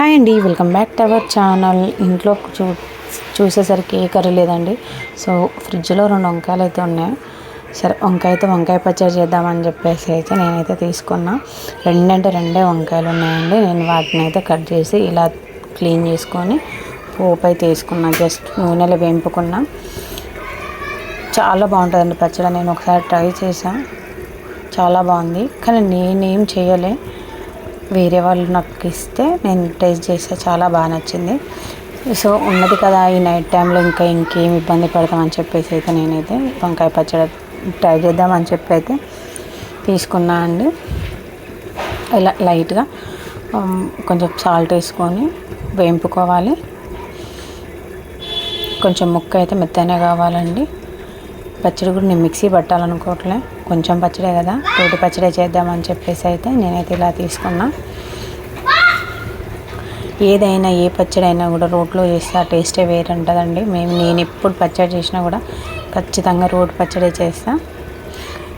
Hi అండి welcome back to our channel. ఇంట్లో చూ చూసేసరికి ఏ కర్రీ లేదండి. సో ఫ్రిడ్జ్లో రెండు వంకాయలు అయితే ఉన్నాయి. సరే వంకాయ అయితే వంకాయ పచ్చడి చేద్దామని చెప్పేసి అయితే నేనైతే తీసుకున్నా. రెండంటే రెండే వంకాయలు ఉన్నాయండి. నేను వాటిని అయితే కట్ చేసి ఇలా క్లీన్ చేసుకొని పోపు అయితే వేసుకున్నా. జస్ట్ నూనెలో వేంపుకున్నా. చాలా బాగుంటుందండి పచ్చడి. నేను ఒకసారి ట్రై చేశాను చాలా బాగుంది. కానీ నేనేం చేయలే. వేరే వాళ్ళు నాకు ఇస్తే నేను టేస్ట్ చేస్తే చాలా బాగా నచ్చింది. సో ఉన్నది కదా ఈ నైట్ టైంలో ఇంకా ఇంకేం ఇబ్బంది పడతామని చెప్పేసి అయితే నేనైతే వంకాయ పచ్చడి ట్రై చేద్దామని చెప్పి అయితే తీసుకున్నా అండి. ఇలా లైట్గా కొంచెం సాల్ట్ వేసుకొని వేంపుకోవాలి. కొంచెం ముక్క అయితే మెత్తనే కావాలండి. పచ్చడి కూడా నేను మిక్సీ పట్టాలనుకోవట్లే. కొంచెం పచ్చడే కదా తోటి పచ్చడే చేద్దామని చెప్పేసి అయితే నేనైతే ఇలా తీసుకున్నా. ఏదైనా ఏ పచ్చడి అయినా కూడా రోట్లో చేస్తే ఆ టేస్టే వేరే ఉంటుందండి మేము నేను ఎప్పుడు పచ్చడి చేసినా కూడా ఖచ్చితంగా రోడ్ పచ్చడి చేస్తా.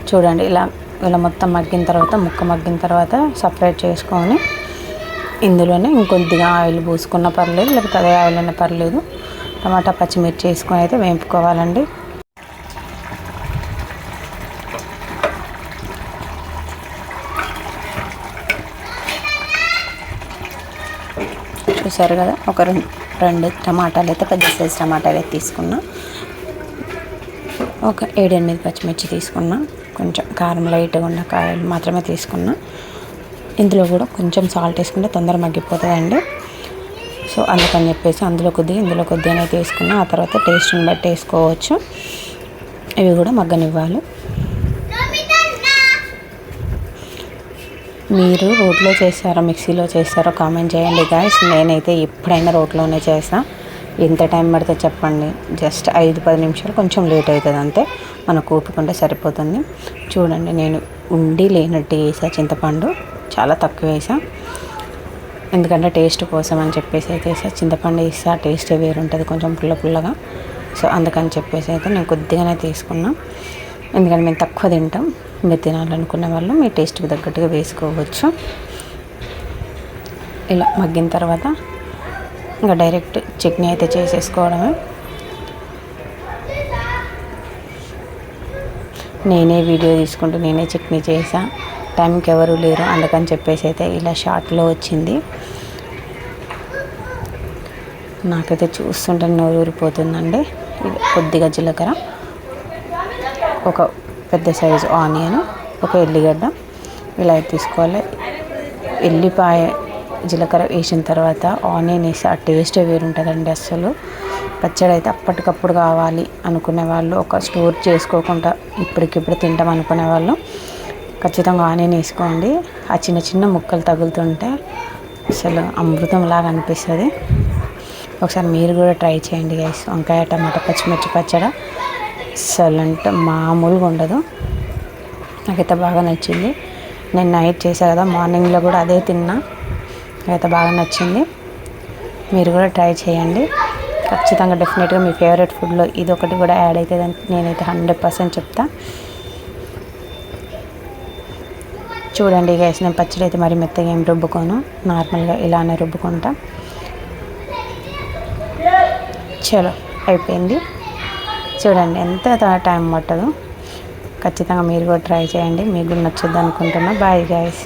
చూడండి ఇలా ఇలా మొత్తం మగ్గిన తర్వాత ముక్క మగ్గిన తర్వాత సపరేట్ చేసుకొని ఇందులోనే ఇంకొద్దిగా ఆయిల్ పూసుకున్న పర్లేదు లేకపోతే అదే ఆయిల్ అయినా పర్లేదు. టమాటా పచ్చిమిర్చి వేసుకొని అయితే వేపుకోవాలండి. చూసారు కదా ఒక రెండు రెండు టమాటాలు అయితే పెద్ద సైజ్ టమాటాలు అయితే తీసుకున్నా. ఒక ఏడెనిమిది పచ్చిమిర్చి తీసుకున్నా. కొంచెం కారం లైట్గా ఉన్న కాయలు మాత్రమే తీసుకున్నా. ఇందులో కూడా కొంచెం సాల్ట్ వేసుకుంటే తొందర మగ్గిపోతుందండి. సో అందుకని చెప్పేసి అందులో కొద్దిగా ఇందులో కొద్దిగా అయితే వేసుకున్నా ఆ తర్వాత టేస్ట్ని బట్టి వేసుకోవచ్చు. ఇవి కూడా మగ్గనివ్వాలి. మీరు రోట్లో చేస్తారో మిక్సీలో చేస్తారో కామెంట్ చేయండి గాయస్ నేనైతే ఎప్పుడైనా రోట్లోనే చేసా ఎంత టైం పడితే చెప్పండి. జస్ట్ ఐదు పది నిమిషాలు కొంచెం లేట్ అవుతుంది అంతే. మనకు కూపుకుంటే సరిపోతుంది. చూడండి నేను ఉండి లేనట్టు వేసా చింతపండు చాలా తక్కువ వేసా. ఎందుకంటే టేస్ట్ కోసం అని చెప్పేసి అయితే వేసా. చింతపండు వేస్తే ఆ టేస్టే వేరుంటుంది కొంచెం పుల్ల పుల్లగా. సో అందుకని చెప్పేసి అయితే నేను కొద్దిగానే తీసుకున్నాను ఎందుకంటే మేము తక్కువ తింటాం మీరు తినాలనుకునే వాళ్ళు మీ టేస్ట్కి తగ్గట్టుగా వేసుకోవచ్చు. ఇలా మగ్గిన తర్వాత ఇంకా డైరెక్ట్ చట్నీ అయితే చేసేసుకోవడమే. నేనే వీడియో తీసుకుంటూ నేనే చట్నీ చేసా. టైంకి ఎవరు లేరు అందుకని చెప్పేసి అయితే ఇలా షార్ట్లో వచ్చింది. నాకైతే చూస్తుంటే నోరు ఊరిపోతుందండి కొద్దిగా జీలకర్ర. ఒక పెద్ద సైజు ఆనియన్ ఒక ఎల్లిగడ్డ ఇలా తీసుకోవాలి. ఎల్లిపాయ జీలకర్ర వేసిన తర్వాత ఆనియన్ వేసి ఆ టేస్ట్ వేరుంటుందండి అస్సలు. పచ్చడి అయితే అప్పటికప్పుడు కావాలి అనుకునే వాళ్ళు ఒక స్టోర్ చేసుకోకుండా ఇప్పటికిప్పుడు తింటాం అనుకునే వాళ్ళు ఖచ్చితంగా ఆనియన్ వేసుకోండి. ఆ చిన్న చిన్న ముక్కలు తగులుతుంటే అసలు అమృతం లాగా అనిపిస్తుంది. ఒకసారి మీరు కూడా ట్రై చేయండి గైస్ వంకాయ టమాటా పచ్చిమిర్చి పచ్చడి. అసలు అంటే మామూలుగా ఉండదు. నాకైతే బాగా నచ్చింది. నేను నైట్ చేసా కదా మార్నింగ్లో కూడా అదే తిన్నా. నాకైతే బాగా నచ్చింది. మీరు కూడా ట్రై చేయండి. ఖచ్చితంగా డెఫినెట్గా మీ ఫేవరెట్ ఫుడ్లో ఇది ఒకటి కూడా యాడ్ అవుతుందని నేనైతే హండ్రెడ్ పర్సెంట్ చెప్తా. చూడండి గైస్ నేను పచ్చడి అయితే మరి మెత్తగా ఏం రుబ్బుకోను. నార్మల్గా ఇలానే రుబ్బుకుంటా. చలో అయిపోయింది. చూడండి ఎంత టైం పట్టదు. ఖచ్చితంగా మీరు కూడా ట్రై చేయండి మీకు నచ్చుద్ది అనుకుంటున్నా. Bye guys